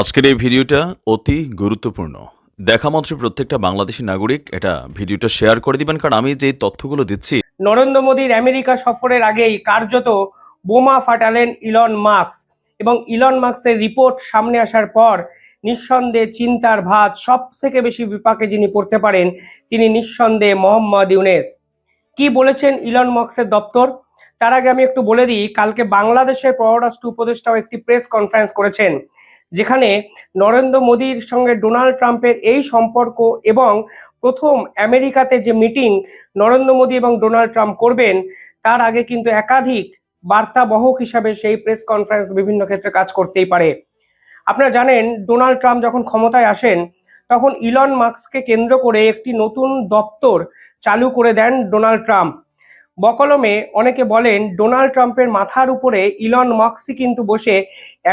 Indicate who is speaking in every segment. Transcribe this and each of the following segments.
Speaker 1: আজকের এই ভিডিওটা অতি গুরুত্বপূর্ণ। দেখা মাত্র প্রত্যেকটা বাংলাদেশি নাগরিক এটা ভিডিওটা শেয়ার করে দিবেন, কারণ আমি যে তথ্যগুলো দিচ্ছি
Speaker 2: নরেন্দ্র মোদীর আমেরিকা সফরের আগেই কার্যত বোমা ফাটালেন ইলন মার্কস এবং ইলন মার্কসের রিপোর্ট সামনে আসার পর নিঃসন্দেহে চিন্তার ভাত সব থেকে বেশি বিপাকে যিনি পড়তে পারেন তিনি নিঃসন্দেহে মোহাম্মদ ইউনেস। কি বলেছেন ইলন মার্কসের দপ্তর? তার আগে আমি একটু বলে দিই, কালকে বাংলাদেশের পররাষ্ট্র উপদেষ্টাও একটি প্রেস কনফারেন্স করেছেন। যেখানে নরেন্দ্র মোদীর সঙ্গে ডোনাল্ড ট্রাম্পের এই সম্পর্ক এবং প্রথম আমেরিকাতে যে মিটিং নরেন্দ্র মোদী এবং ডোনাল্ড ট্রাম্প করবেন, তার আগে কিন্তু একাধিক বার্তাবহক হিসাবে সেই প্রেস কনফারেন্স বিভিন্ন ক্ষেত্রে কাজ করতেই পারে। আপনারা জানেন, ডোনাল্ড ট্রাম্প যখন ক্ষমতায় আসেন, তখন ইলন মার্কসকে কেন্দ্র করে একটি নতুন দপ্তর চালু করে দেন ডোনাল্ড ট্রাম্প। বকলমে অনেকে বলেন ডোনাল্ড ট্রাম্পের মাথার উপরে ইলন মার্কসই কিন্তু বসে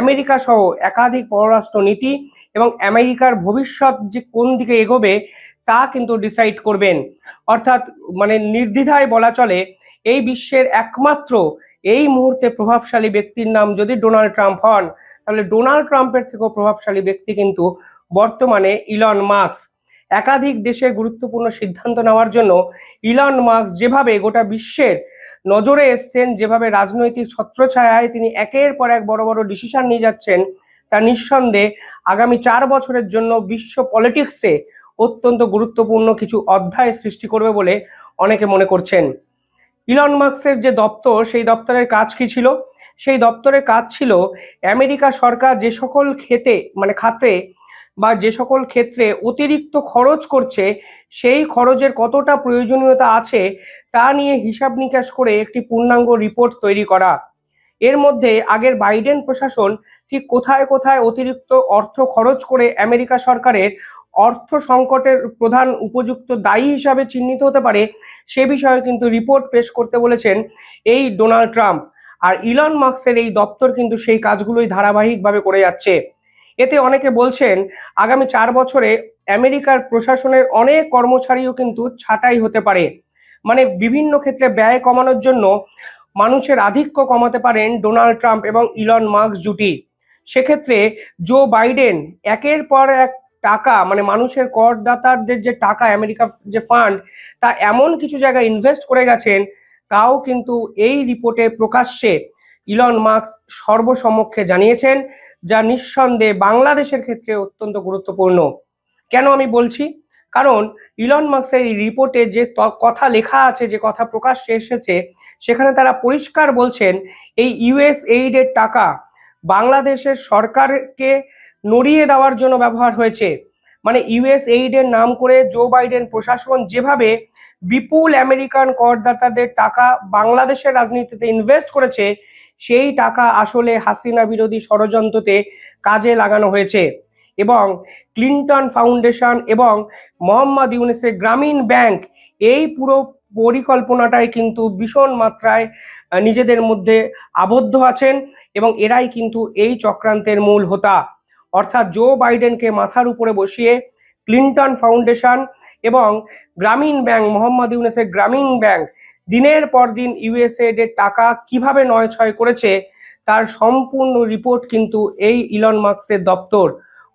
Speaker 2: আমেরিকা সহ একাধিক পররাষ্ট্র নীতি এবং আমেরিকার ভবিষ্যৎ যে কোন দিকে এগোবে তা কিন্তু ডিসাইড করবেন। অর্থাৎ মানে নির্দ্বিধায় বলা চলে, এই বিশ্বের একমাত্র এই মুহূর্তে প্রভাবশালী ব্যক্তির নাম যদি ডোনাল্ড ট্রাম্প হন, তাহলে ডোনাল্ড ট্রাম্পের থেকেও প্রভাবশালী ব্যক্তি কিন্তু বর্তমানে ইলন মার্কস একাধিক দেশে গুরুত্বপূর্ণ সিদ্ধান্ত নেওয়ার জন্য ইলন মার্কস যেভাবে গোটা বিশ্বের নজরে এসছেন, যেভাবে রাজনৈতিক ছত্রছায়ায় তিনি একের পর এক বড় বড় ডিসিশন নিয়ে যাচ্ছেন, তা নিঃসন্দেহে আগামী চার বছরের জন্য বিশ্ব পলিটিক্সে অত্যন্ত গুরুত্বপূর্ণ কিছু অধ্যায় সৃষ্টি করবে বলে অনেকে মনে করছেন। ইলন মার্কসের যে দপ্তর, সেই দপ্তরের কাজ কি ছিল? সেই দপ্তরের কাজ ছিল আমেরিকা সরকার যে সকল খেতে মানে খাতে বা যে সকল ক্ষেত্রে অতিরিক্ত খরচ করছে, সেই খরচের কতটা প্রয়োজনীয়তা আছে, তা নিয়ে হিসাব নিকাশ করে একটি পূর্ণাঙ্গ রিপোর্ট তৈরি করা। এর মধ্যে আগের বাইডেন প্রশাসন ঠিক কোথায় কোথায় অতিরিক্ত অর্থ খরচ করে আমেরিকা সরকারের অর্থ সংকটের প্রধান উপযুক্ত দায়ী হিসাবে চিহ্নিত হতে পারে, সে বিষয়ে কিন্তু রিপোর্ট পেশ করতে বলেছেন এই ডোনাল্ড ট্রাম্প। আর ইলন মার্কসের এই দপ্তর কিন্তু সেই কাজগুলোই ধারাবাহিকভাবে করে যাচ্ছে। এতে অনেকে বলছেন, আগামী চার বছরে আমেরিকার প্রশাসনের অনেক কর্মচারীও কিন্তু ছাঁটাই হতে পারে। মানে বিভিন্ন ক্ষেত্রে ব্যয় কমানোর জন্য মানুষের আধিক্য কমাতে পারেন ডোনাল্ড ট্রাম্প এবং ইলন মার্কস জুটি। সেক্ষেত্রে জো বাইডেন একের পর এক টাকা মানে মানুষের করদাতাদের যে টাকা, আমেরিকা যে ফান্ড, তা এমন কিছু জায়গায় ইনভেস্ট করে গেছেন, তাও কিন্তু এই রিপোর্টে প্রকাশ্যে ইলন মার্কস সর্বসমক্ষে জানিয়েছেন। যা নিঃসন্দেহে বাংলাদেশের ক্ষেত্রে অত্যন্ত গুরুত্বপূর্ণ। কেন আমি বলছি? কারণ ইলন মার্কসের এই রিপোর্টে যে কথা লেখা আছে, যে কথা প্রকাশ্যে এসেছে, সেখানে তারা পরিষ্কার বলছেন, এই ইউএস এইডের টাকা বাংলাদেশের সরকারকে নড়িয়ে দেওয়ার জন্য ব্যবহার হয়েছে। মানে ইউএস এইডের নাম করে জো বাইডেন প্রশাসন যেভাবে বিপুল আমেরিকান করদাতাদের টাকা বাংলাদেশের রাজনীতিতে ইনভেস্ট করেছে সেই টাকা আসলে হাসিনা বিরোধী ষড়যন্ত্রতে কাজে লাগানো হয়েছে। এবং ক্লিন্টন ফাউন্ডেশন এবং মোহাম্মদ ইউনেসের গ্রামীণ ব্যাংক এই পুরো পরিকল্পনাটাই কিন্তু ভীষণ মাত্রায় নিজেদের মধ্যে আবদ্ধ আছেন এবং এরাই কিন্তু এই চক্রান্তের মূল হোতা। অর্থাৎ জো বাইডেনকে মাথার উপরে বসিয়ে ক্লিন্টন ফাউন্ডেশন এবং গ্রামীণ ব্যাংক, মোহাম্মদ ইউনেসের গ্রামীণ ব্যাংক দিনের পর দিন ইউএসএড এর টাকা কীভাবে নয় ছয় করেছে, তার সম্পূর্ণ রিপোর্ট কিন্তু এই ইলন মার্কসের দপ্তর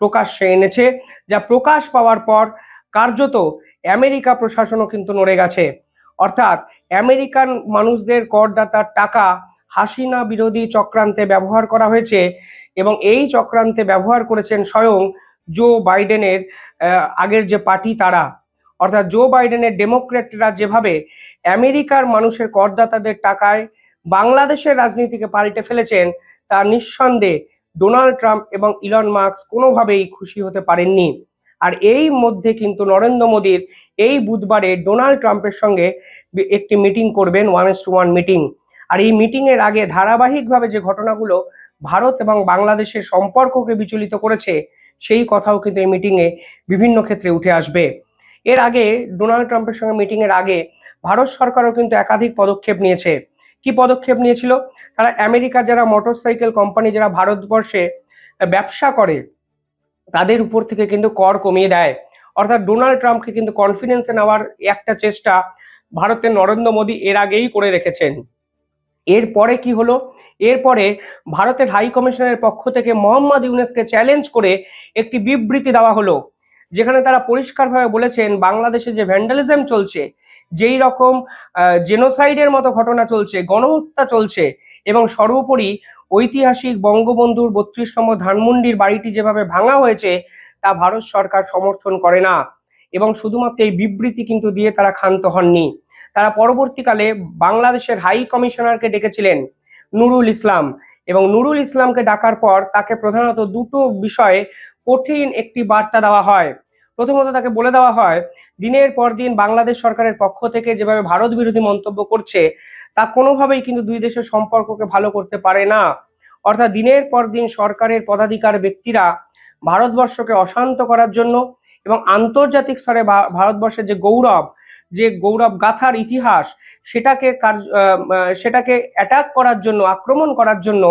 Speaker 2: প্রকাশ্যে এনেছে, যা প্রকাশ পাওয়ার পর কার্যত আমেরিকা প্রশাসনও কিন্তু নড়ে গেছে। অর্থাৎ আমেরিকান মানুষদের করদাতার টাকা হাসিনা বিরোধী চক্রান্তে ব্যবহার করা হয়েছে এবং এই চক্রান্তে ব্যবহার করেছেন স্বয়ং জো বাইডেনের আগের যে পার্টি তারা। অর্থাৎ জো বাইডেনের ডেমোক্রেটরা যেভাবে আমেরিকার মানুষের করদাতাদের টাকায় বাংলাদেশের রাজনীতিকে পাল্টে ফেলেছেন তা নিঃসন্দেহে ডোনাল্ড ট্রাম্প এবং ইলন মার্কস কোনোভাবেই খুশি হতে পারেননি। আর এই মধ্যে কিন্তু নরেন্দ্র মোদীর এই বুধবারে ডোনাল্ড ট্রাম্পের সঙ্গে একটি মিটিং করবেন one is to one meeting. আর এই মিটিং এর আগে ধারাবাহিকভাবে যে ঘটনাগুলো ভারত এবং বাংলাদেশের সম্পর্ককে বিচলিত করেছে, সেই কথাও কিন্তু এই মিটিংয়ে বিভিন্ন ক্ষেত্রে উঠে আসবে। এর আগে ডোনাল্ড ট্রাম্পের সঙ্গে মিটিং এর আগে ভারত সরকারও কিন্তু একাধিক পদক্ষেপ নিয়েছে। কি পদক্ষেপ নিয়েছিল? তারা আমেরিকার যারা মোটরসাইকেল কোম্পানি যারা ভারতবর্ষে ব্যবসা করে, তাদের উপর থেকে কিন্তু কর কমিয়ে দেয়। অর্থাৎ ডোনাল্ড ট্রাম্পকে কিন্তু কনফিডেন্সে নেওয়ার একটা চেষ্টা ভারতের নরেন্দ্র মোদী এর আগেই করে রেখেছেন। এরপরে কি হলো? এরপরে ভারতের হাই কমিশনের পক্ষ থেকে মোহাম্মদ ইউনেসকে চ্যালেঞ্জ করে একটি বিবৃতি দেওয়া হলো। যেখানে তারা পরিষ্কারভাবে বলেছেন, বাংলাদেশে যে ভ্যান্ডালিজম চলছে যেই রকম জেনোসাইডের মতো ঘটনা চলছে, গণহত্যা চলছে এবং সর্বোপরি ঐতিহাসিক বঙ্গবন্ধুর বত্রিশতম ধানমন্ডির বাড়িটি যেভাবে ভাঙা হয়েছে, তা ভারত সরকার সমর্থন করে না। এবং শুধুমাত্র এই বিবৃতি কিন্তু দিয়ে তারা ক্ষান্ত হননি। তারা পরবর্তীকালে বাংলাদেশের হাই কমিশনারকে ডেকেছিলেন, নুরুল ইসলাম। এবং নুরুল ইসলামকে ডাকার পর তাকে প্রধানত দুটো বিষয়ে কঠিন একটি বার্তা দেওয়া হয়। প্রথমত তাকে বলে দেওয়া হয়, দিনের পর দিন বাংলাদেশ সরকারের পক্ষ থেকে যেভাবে ভারত বিরোধী মন্তব্য করছে, তা কোনোভাবেই কিন্তু দুই দেশের সম্পর্ককে ভালো করতে পারে না। অর্থাৎ দিনের পর দিন সরকারের পদাধিকার ব্যক্তিরা ভারতবর্ষকে অশান্ত করার জন্য এবং আন্তর্জাতিক স্তরে ভারতবর্ষের যে গৌরব যে গৌরব গাথার ইতিহাস, সেটাকে কার্য- সেটাকে অ্যাটাক করার জন্য, আক্রমণ করার জন্য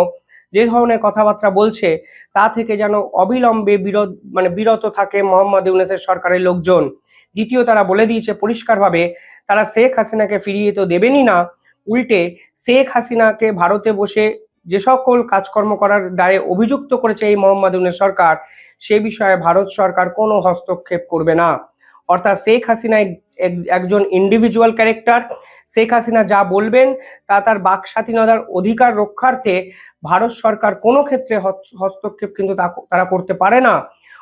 Speaker 2: যে ধরনের কথাবার্তা বলছে, তা থেকে যেন অবিলম্বে বিরত মানে বিরত থাকে মোহাম্মদ ইউনেসের সরকারের লোকজন। দ্বিতীয় তারা বলে দিয়েছে পরিষ্কারভাবে, তারা শেখ হাসিনাকে ফিরিয়ে তো দেবেনই না। উল্টে শেখ হাসিনাকে ভারতে বসে যে সকল কাজকর্ম করার দায়ে অভিযুক্ত করেছে এই মোহাম্মদ ইউনেস সরকার, সে বিষয়ে ভারত সরকার কোনো হস্তক্ষেপ করবে না। অর্থাৎ শেখ হাসিনা এক- এক- একজন ইন্ডিভিজুয়াল ক্যারেক্টার শেখ হাসিনা যা বলবেন, তা তার বাক স্বাধীনতার অধিকার রক্ষার্থে ভারত সরকার কোনো ক্ষেত্রে হস- হস্তক্ষেপ কিন্তু তারা করতে পারে না।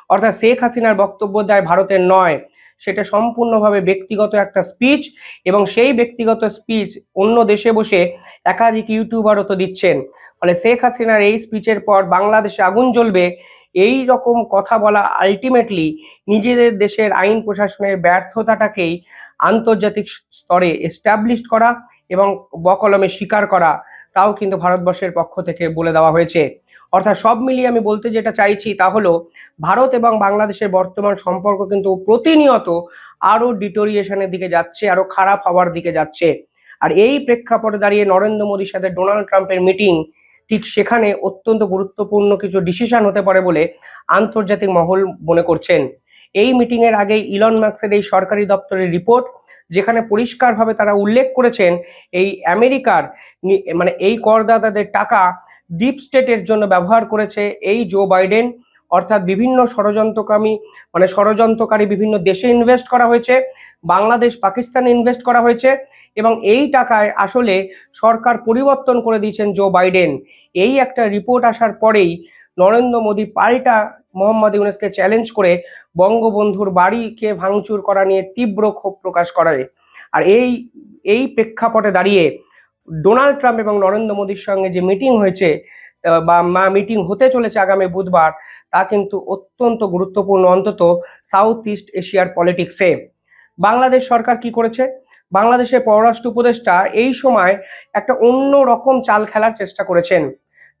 Speaker 2: অর্থাৎ শেখ হাসিনার বক্তব্য দেয় ভারতের নয়। সেটা সম্পূর্ণভাবে ব্যক্তিগত একটা স্পিচ এবং সেই ব্যক্তিগত স্পিচ অন্য দেশে বসে একাধিক ইউটিউবারও তো দিচ্ছেন। ফলে শেখ হাসিনার এই স্পিচের পর বাংলাদেশে আগুন জ্বলবে, এই রকম কথা বলা আলটিমেটলি নিজেদের দেশের আইন প্রশাসনের ব্যর্থতাটাকেই আন্তর্জাতিক স্তরে এস্টাবলিশড করা এবং বকলমে স্বীকার করা তাও কিন্তু ভারতবর্ষের পক্ষ থেকে বলে দেওয়া হয়েছে। অর্থাৎ সব মিলিয়ে আমি বলতে যেটা চাইছি তা হলো, ভারত এবং বাংলাদেশের বর্তমান সম্পর্ক কিন্তু প্রতিনিয়ত আরও ডিটোরিয়েশনের দিকে যাচ্ছে, আরও খারাপ হওয়ার দিকে যাচ্ছে। আর এই প্রেক্ষাপটে দাঁড়িয়ে নরেন্দ্র মোদীর সাথে ডোনাল্ড ট্রাম্পের মিটিং, ঠিক সেখানে অত্যন্ত গুরুত্বপূর্ণ কিছু ডিসিশন হতে পারে বলে আন্তর্জাতিক মহল মনে করছেন। এই মিটিং এর আগেই ইলন মার্কসের এই সরকারি দপ্তরের রিপোর্ট যেখানে পরিষ্কারভাবে তারা উল্লেখ করেছেন এই আমেরিকার মানে এই করদাতাদের টাকা ডিপ স্টেটের জন্য ব্যবহার করেছে এই জো বাইডেন অর্থাৎ বিভিন্ন ষড়যন্ত্রকামী মানে ষড়যন্ত্রকারী বিভিন্ন দেশে ইনভেস্ট করা হয়েছে, বাংলাদেশ, পাকিস্তানে ইনভেস্ট করা হয়েছে, এবং এই টাকায় আসলে সরকার পরিবর্তন করে দিয়েছেন জো বাইডেন এই একটা রিপোর্ট আসার পরেই নরেন্দ্র মোদী পাল্টা মোহাম্মদ ইউনেসকে চ্যালেঞ্জ করে বঙ্গবন্ধুর বাড়িকে ভাঙচুর করা নিয়ে তীব্র ক্ষোভ প্রকাশ করে আর এই এই প্রেক্ষাপটে দাঁড়িয়ে ডোনাল্ড ট্রাম্প এবং নরেন্দ্র মোদীর সঙ্গে যে মিটিং হয়েছে বা মা, মিটিং হতে চলেছে আগামী বুধবার, তা কিন্তু অত্যন্ত গুরুত্বপূর্ণ, অন্তত সাউথ ইস্ট এশিয়ার পলিটিক্সে বাংলাদেশ সরকার কি করেছে? বাংলাদেশের পররাষ্ট্র উপদেষ্টা এই সময় একটা অন্য রকম চাল খেলার চেষ্টা করেছেন।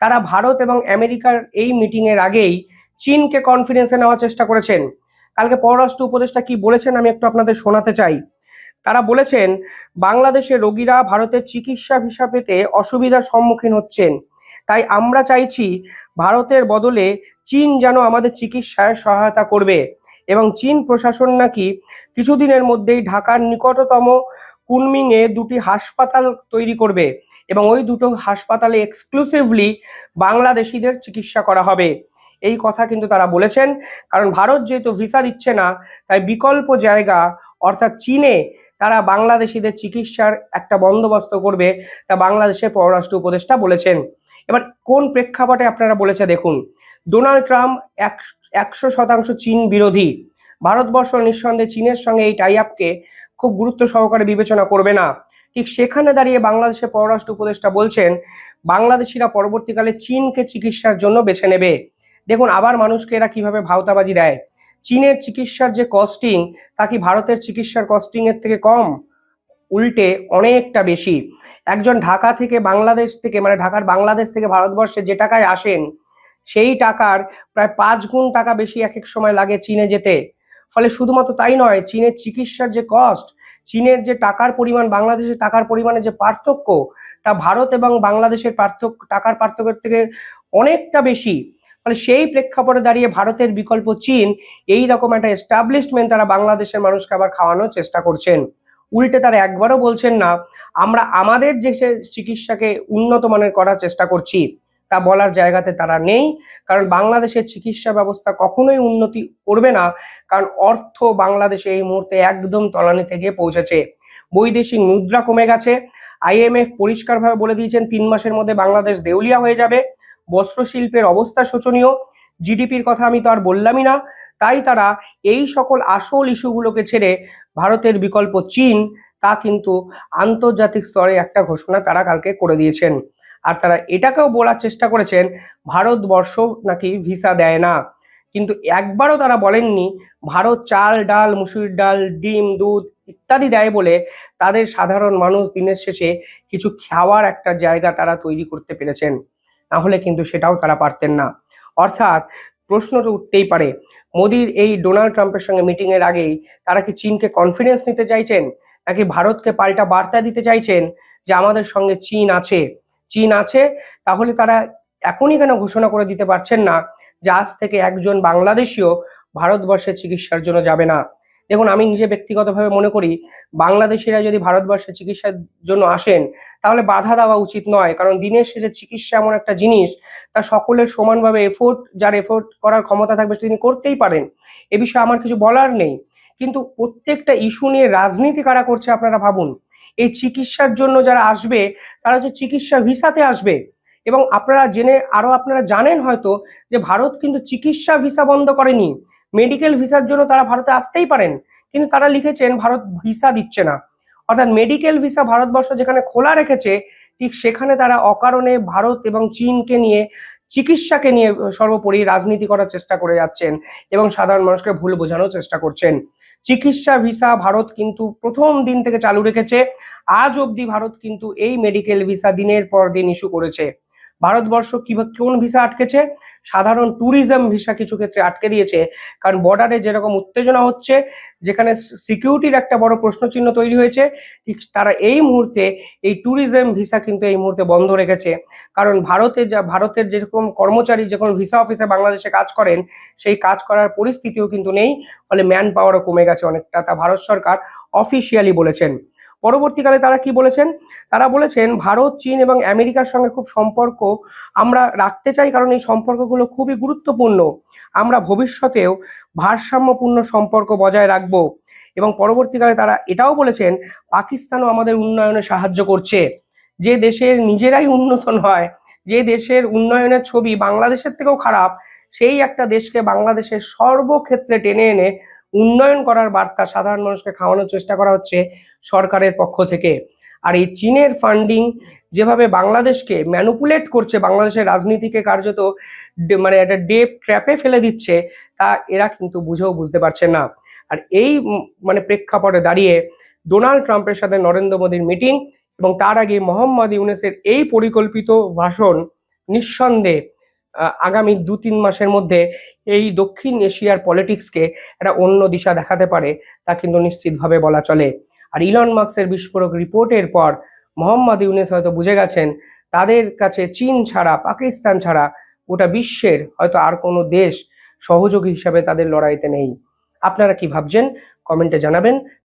Speaker 2: তারা ভারত এবং আমেরিকার এই মিটিং এর আগেই চীনকে কনফিডেন্সে নেওয়ার চেষ্টা করেছেন। কালকে পররাষ্ট্র উপদেষ্টা কি বলেছেন আমি একটু আপনাদের শোনাতে চাই। তারা বলেছেন বাংলাদেশের রোগীরা ভারতের চিকিৎসা ভিসা পেতে অসুবিধার সম্মুখীন হচ্ছেন। তাই আমরা চাইছি, ভারতের বদলে চীন যেন আমাদের চিকিৎসায় সহায়তা করবে এবং চীন প্রশাসন নাকি কিছুদিনের মধ্যেই ঢাকার নিকটতম কুনমিংয়ে দুটি হাসপাতাল তৈরি করবে এবং ওই দুটো হাসপাতালে এক্সক্লুসিভলি বাংলাদেশিদের চিকিৎসা করা হবে। এই কথা কিন্তু তারা বলেছেন। কারণ ভারত যেহেতু ভিসা দিচ্ছে না, তাই বিকল্প জায়গা অর্থাৎ চীনে তারা বাংলাদেশিদের চিকিৎসার একটা বন্দোবস্ত করবে তা বাংলাদেশের পররাষ্ট্র উপদেষ্টা বলেছেন। এবার কোন প্রেক্ষাপটে আপনারা বলেছে দেখুন, ডোনাল্ড ট্রাম্প একশো শতাংশ চীন বিরোধী। ভারতবর্ষ নিঃসন্দেহে চীনের সঙ্গে এই টাই আপকে খুব গুরুত্ব সহকারে বিবেচনা করবে না। ঠিক সেখানে দাঁড়িয়ে বাংলাদেশের পররাষ্ট্র উপদেষ্টা বলছেন, বাংলাদেশিরা পরবর্তীকালে চীনকে চিকিৎসার জন্য বেছে নেবে। দেখুন, আবার মানুষকে এরা কীভাবে ভাওতাবাজি দেয়? চীনের চিকিৎসার যে কস্টিং তা কি ভারতের চিকিৎসার কস্টিং এর থেকে কম? উল্টে অনেকটা বেশি। একজন ঢাকা থেকে বাংলাদেশ থেকে মানে ঢাকার বাংলাদেশ থেকে ভারতবর্ষে যে টাকায় আসেন, সেই টাকার প্রায় পাঁচ গুণ টাকা বেশি এক এক সময় লাগে চীনে যেতে। ফলে শুধুমাত্র তাই নয়, চীনের চিকিৎসার যে কস্ট চীনের যে টাকার পরিমাণ, বাংলাদেশের টাকার পরিমাণে যে পার্থক্য, তা ভারত এবং বাংলাদেশের পার্থক্য, টাকার পার্থক্যের থেকে অনেকটা বেশি। ফলে সেই প্রেক্ষাপটে দাঁড়িয়ে ভারতের বিকল্প চীন এই রকম একটা এস্টাবলিশমেন্ট তারা বাংলাদেশের মানুষকে আবার খাওয়ানোর চেষ্টা করছেন। উল্টে তারা একবারও বলছেন না, আমরা আমাদের যে চিকিৎসাকে উন্নত মানের করার চেষ্টা করছি, তা বলার জায়গাতে তারা নেই। কারণ বাংলাদেশের চিকিৎসা ব্যবস্থা কখনোই উন্নতি করবে না, কারণ অর্থ বাংলাদেশে এই মুহূর্তে একদম তলানিতে গিয়ে পৌঁছেছে। বৈদেশিক মুদ্রা কমে গেছে আইএমএফ পরিষ্কারভাবে বলে দিয়েছেন, তিন মাসের মধ্যে বাংলাদেশ দেউলিয়া হয়ে যাবে। বস্ত্রশিল্পের অবস্থা শোচনীয়। জিডিপির কথা আমি তো আর বললামই না। তাই তারা এই সকল আসল ইস্যুগুলোকে ছেড়ে ভারতের বিকল্প চীন, তা কিন্তু আন্তর্জাতিক স্তরে একটা ঘোষণা তারা কালকে করে দিয়েছেন। আর তারা এটাকেও বলার চেষ্টা করেছেন, ভারতবর্ষ নাকি ভিসা দেয় না। কিন্তু একবারও তারা বলেননি, ভারত চাল, ডাল মুসুরির ডাল, ডিম, দুধ ইত্যাদি দেয় বলে তাদের সাধারণ মানুষ দিনের শেষে কিছু খাওয়ার একটা জায়গা তারা তৈরি করতে পেরেছেন। না হলে কিন্তু সেটাও তারা পারতেন না। অর্থাৎ প্রশ্ন তো উঠতেই পারে, মোদির এই ডোনাল্ড ট্রাম্পের সঙ্গে মিটিং এর আগেই তারা কি চীনকে কনফিডেন্স নিতে চাইছেন, নাকি ভারতকে পাল্টা বার্তা দিতে চাইছেন যে আমাদের সঙ্গে চীন আছে? চীন আছে, তাহলে তারা এখনই কেন ঘোষণা করে দিতে পারছেন না যে আজ থেকে একজন বাংলাদেশীয় ভারতবর্ষের চিকিৎসার জন্য যাবে না? দেখুন, আমি নিজে ব্যক্তিগতভাবে মনে করি, বাংলাদেশিরা যদি ভারতবর্ষে চিকিৎসার জন্য আসেন, তাহলে বাধা দেওয়া উচিত নয়। কারণ দিনের শেষে চিকিৎসা এমন একটা জিনিস, তা সকলের সমানভাবে এফোর্ট যার এফোর্ট করার ক্ষমতা থাকবে তিনি করতেই পারেন। এ বিষয়ে আমার কিছু বলার নেই। কিন্তু প্রত্যেকটা ইস্যু নিয়ে রাজনীতি কারা করছে আপনারা ভাবুন। এই চিকিৎসার জন্য যারা আসবে, তারা হচ্ছে চিকিৎসা ভিসাতে আসবে। এবং আপনারা জেনে আরও আপনারা জানেন হয়তো যে ভারত কিন্তু চিকিৎসা ভিসা বন্ধ করেনি। মেডিকেল ভিসার জন্য তারা ভারতে আসতেই পারেন, কিন্তু তারা লিখেছেন ভারত ভিসা দিচ্ছে না। অর্থাৎ মেডিকেল ভিসা ভারতবর্ষ যেখানে খোলা রেখেছে, ঠিক সেখানে তারা অকারণে ভারত এবং চীনকে নিয়ে, চিকিৎসাকে নিয়ে সর্বোপরি রাজনীতি করার চেষ্টা করে যাচ্ছেন এবং সাধারণ মানুষকে ভুল বোঝানোর চেষ্টা করছেন। চিকিৎসা ভিসা ভারত কিন্তু প্রথম দিন থেকে চালু রেখেছে, আজ অবধি ভারত কিন্তু এই মেডিকেল ভিসা দিনের পর দিন ইস্যু করেছে। ভারতবর্ষ কীভাবে কোন ভিসা আটকেছে? সাধারণ ট্যুরিজম ভিসা কিছু ক্ষেত্রে আটকে দিয়েছে। কারণ বর্ডারে যেরকম উত্তেজনা হচ্ছে, যেখানে সিকিউরিটির একটা বড় প্রশ্নচিহ্ন তৈরি হয়েছে, ঠিক তারা এই মুহূর্তে এই ট্যুরিজম ভিসা কিন্তু এই মুহূর্তে বন্ধ রেখেছে। কারণ ভারতে যা, ভারতের যেরকম কর্মচারী যখন ভিসা অফিসে বাংলাদেশে কাজ করেন, সেই কাজ করার পরিস্থিতিও কিন্তু নেই, ফলে ম্যান পাওয়ারও কমে গেছে অনেকটা। তা ভারত সরকার অফিসিয়ালি বলেছেন। পরবর্তীকালে তারা কি বলেছেন? তারা বলেছেন, ভারত, চীন এবং আমেরিকার সঙ্গে খুব সম্পর্ক আমরা রাখতে চাই কারণ এই সম্পর্কগুলো খুবই গুরুত্বপূর্ণ। আমরা ভবিষ্যতেও ভারসাম্যপূর্ণ সম্পর্ক বজায় রাখব এবং পরবর্তীকালে তারা এটাও বলেছেন, পাকিস্তানও আমাদের উন্নয়নে সাহায্য করছে। যে দেশের নিজেরাই উন্নত নয়, যে দেশের উন্নয়নের ছবি বাংলাদেশের থেকেও খারাপ, সেই একটা দেশকে বাংলাদেশের সর্বক্ষেত্রে টেনে এনে উন্নয়ন করার বার্তা সাধারণ মানুষকে খাওয়ানোর চেষ্টা করা হচ্ছে সরকারের পক্ষ থেকে। আর এই চীনের ফান্ডিং যেভাবে বাংলাদেশকে ম্যানুপুলেট করছে, বাংলাদেশের রাজনীতিকে কার্যত মানে একটা ডেপ ট্র্যাপে ফেলে দিচ্ছে, তা এরা কিন্তু বুঝেও বুঝতে পারছে না। আর এই মানে প্রেক্ষাপটে দাঁড়িয়ে ডোনাল্ড ট্রাম্পের সাথে নরেন্দ্র মোদীর মিটিং এবং তার আগে মোহাম্মদ ইউনেসের এই পরিকল্পিত ভাষণ নিঃসন্দেহে আগামী দু তিন মাসের মধ্যে এই দক্ষিণ এশিয়ার পলিটিক্সকে একটা অন্য দিশা দেখাতে পারে, তা কিন্তু নিশ্চিতভাবে বলা চলে। আর ইলন মার্কসের বিস্ফোরক রিপোর্টের পর মোহাম্মদ ইউনেস হয়তো বুঝে গেছেন, তাদের কাছে চীন ছাড়া, পাকিস্তান ছাড়া গোটা বিশ্বের হয়তো আর কোনো দেশ সহযোগী হিসাবে তাদের লড়াইতে নেই। আপনারা কি ভাবছেন? কমেন্টে জানাবেন।